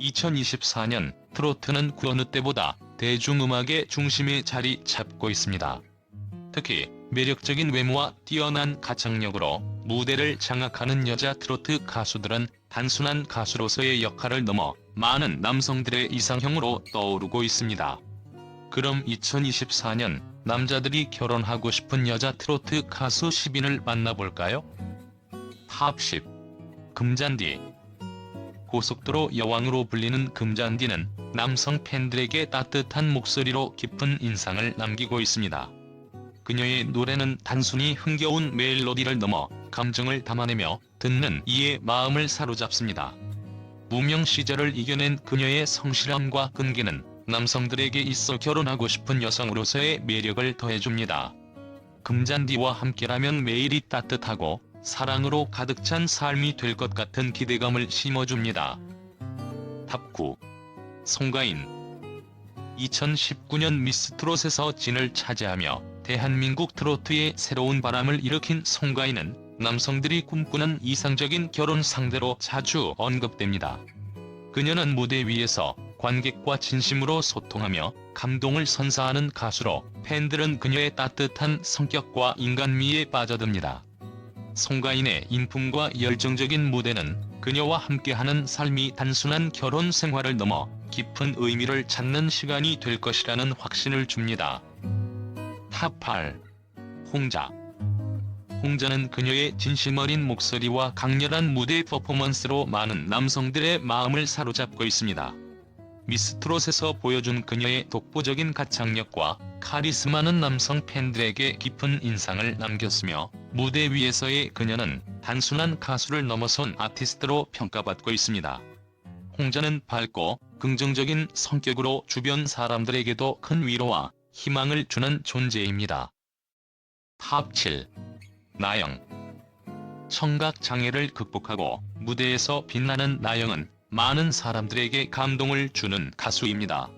2024년 트로트는 그 어느 때보다 대중음악의 중심에 자리 잡고 있습니다. 특히 매력적인 외모와 뛰어난 가창력으로 무대를 장악하는 여자 트로트 가수들은 단순한 가수로서의 역할을 넘어 많은 남성들의 이상형으로 떠오르고 있습니다. 그럼 2024년 남자들이 결혼하고 싶은 여자 트로트 가수 10인을 만나볼까요? 탑 10. 금잔디 고속도로 여왕으로 불리는 금잔디는 남성 팬들에게 따뜻한 목소리로 깊은 인상을 남기고 있습니다. 그녀의 노래는 단순히 흥겨운 멜로디를 넘어 감정을 담아내며 듣는 이의 마음을 사로잡습니다. 무명 시절을 이겨낸 그녀의 성실함과 끈기는 남성들에게 있어 결혼하고 싶은 여성으로서의 매력을 더해줍니다. 금잔디와 함께라면 매일이 따뜻하고 사랑으로 가득 찬 삶이 될 것 같은 기대감을 심어줍니다. 탑9 송가인 2019년 미스 트롯에서 진을 차지하며 대한민국 트로트의 새로운 바람을 일으킨 송가인은 남성들이 꿈꾸는 이상적인 결혼 상대로 자주 언급됩니다. 그녀는 무대 위에서 관객과 진심으로 소통하며 감동을 선사하는 가수로 팬들은 그녀의 따뜻한 성격과 인간미에 빠져듭니다. 송가인의 인품과 열정적인 무대는 그녀와 함께하는 삶이 단순한 결혼 생활을 넘어 깊은 의미를 찾는 시간이 될 것이라는 확신을 줍니다. 탑8 홍자 홍자는 그녀의 진심 어린 목소리와 강렬한 무대 퍼포먼스로 많은 남성들의 마음을 사로잡고 있습니다. 미스트롯에서 보여준 그녀의 독보적인 가창력과 카리스마는 남성 팬들에게 깊은 인상을 남겼으며 무대 위에서의 그녀는 단순한 가수를 넘어선 아티스트로 평가받고 있습니다. 홍자는 밝고 긍정적인 성격으로 주변 사람들에게도 큰 위로와 희망을 주는 존재입니다. 탑 7 나영 청각 장애를 극복하고 무대에서 빛나는 나영은 많은 사람들에게 감동을 주는 가수입니다.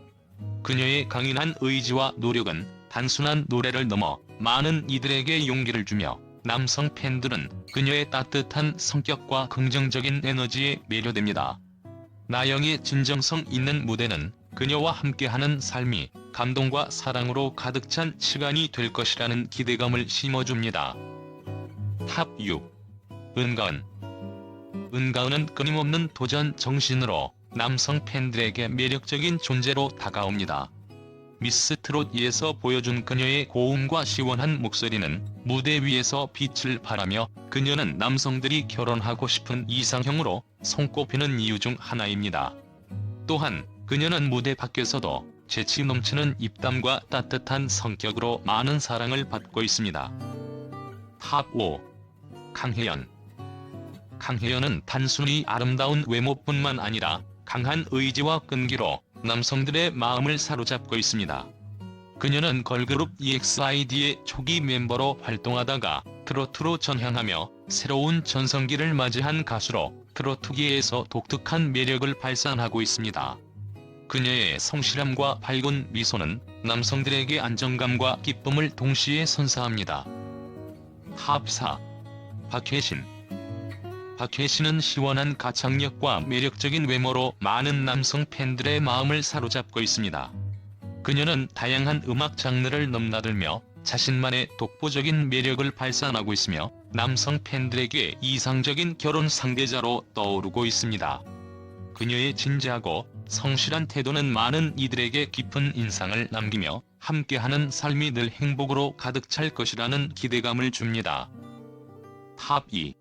그녀의 강인한 의지와 노력은 단순한 노래를 넘어 많은 이들에게 용기를 주며 남성 팬들은 그녀의 따뜻한 성격과 긍정적인 에너지에 매료됩니다. 나영의 진정성 있는 무대는 그녀와 함께하는 삶이 감동과 사랑으로 가득 찬 시간이 될 것이라는 기대감을 심어줍니다. 탑 6. 은가은 은가은은 끊임없는 도전 정신으로 남성 팬들에게 매력적인 존재로 다가옵니다. 미스 트롯2에서 보여준 그녀의 고음과 시원한 목소리는 무대 위에서 빛을 발하며 그녀는 남성들이 결혼하고 싶은 이상형으로 손꼽히는 이유 중 하나입니다. 또한 그녀는 무대 밖에서도 재치 넘치는 입담과 따뜻한 성격으로 많은 사랑을 받고 있습니다. 탑 5 강혜연 강혜연은 단순히 아름다운 외모뿐만 아니라 강한 의지와 끈기로 남성들의 마음을 사로잡고 있습니다. 그녀는 걸그룹 EXID의 초기 멤버로 활동하다가 트로트로 전향하며 새로운 전성기를 맞이한 가수로 트로트계에서 독특한 매력을 발산하고 있습니다. 그녀의 성실함과 밝은 미소는 남성들에게 안정감과 기쁨을 동시에 선사합니다. 탑4 박혜신 박혜신은 시원한 가창력과 매력적인 외모로 많은 남성 팬들의 마음을 사로잡고 있습니다. 그녀는 다양한 음악 장르를 넘나들며 자신만의 독보적인 매력을 발산하고 있으며 남성 팬들에게 이상적인 결혼 상대자로 떠오르고 있습니다. 그녀의 진지하고 성실한 태도는 많은 이들에게 깊은 인상을 남기며 함께하는 삶이 늘 행복으로 가득 찰 것이라는 기대감을 줍니다. 탑 2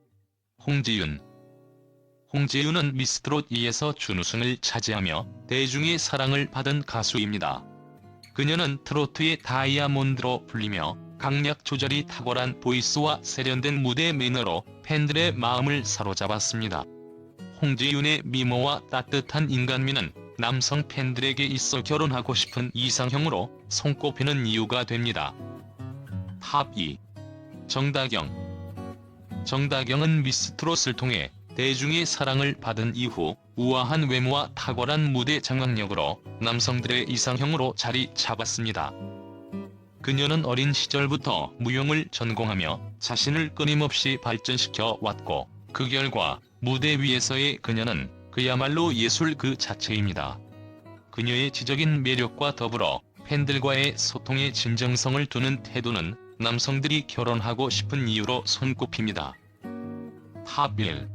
홍지윤 홍지윤은 미스트롯 2에서 준우승을 차지하며 대중의 사랑을 받은 가수입니다. 그녀는 트로트의 다이아몬드로 불리며 강약 조절이 탁월한 보이스와 세련된 무대 매너로 팬들의 마음을 사로잡았습니다. 홍지윤의 미모와 따뜻한 인간미는 남성 팬들에게 있어 결혼하고 싶은 이상형으로 손꼽히는 이유가 됩니다. 탑 2 정다경 정다경은 미스트롯을 통해 대중의 사랑을 받은 이후 우아한 외모와 탁월한 무대 장악력으로 남성들의 이상형으로 자리 잡았습니다. 그녀는 어린 시절부터 무용을 전공하며 자신을 끊임없이 발전시켜 왔고 그 결과 무대 위에서의 그녀는 그야말로 예술 그 자체입니다. 그녀의 지적인 매력과 더불어 팬들과의 소통에 진정성을 두는 태도는 남성들이 결혼하고 싶은 이유로 손꼽힙니다. 하빌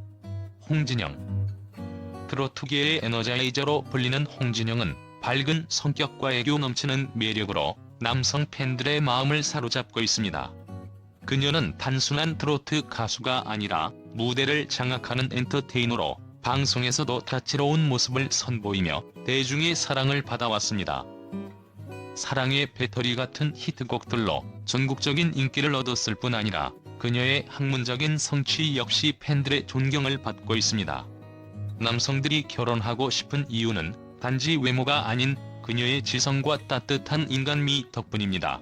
홍진영 트로트계의 에너자이저로 불리는 홍진영은 밝은 성격과 애교 넘치는 매력으로 남성 팬들의 마음을 사로잡고 있습니다. 그녀는 단순한 트로트 가수가 아니라 무대를 장악하는 엔터테이너로 방송에서도 다채로운 모습을 선보이며 대중의 사랑을 받아왔습니다. 사랑의 배터리 같은 히트곡들로 전국적인 인기를 얻었을 뿐 아니라 그녀의 학문적인 성취 역시 팬들의 존경을 받고 있습니다. 남성들이 결혼하고 싶은 이유는 단지 외모가 아닌 그녀의 지성과 따뜻한 인간미 덕분입니다.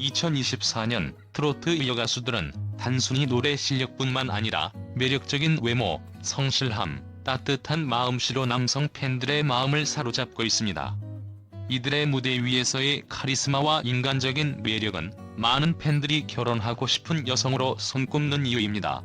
2024년 트로트 여가수들은 단순히 노래 실력뿐만 아니라 매력적인 외모, 성실함, 따뜻한 마음씨로 남성 팬들의 마음을 사로잡고 있습니다. 이들의 무대 위에서의 카리스마와 인간적인 매력은 많은 팬들이 결혼하고 싶은 여성으로 손꼽는 이유입니다.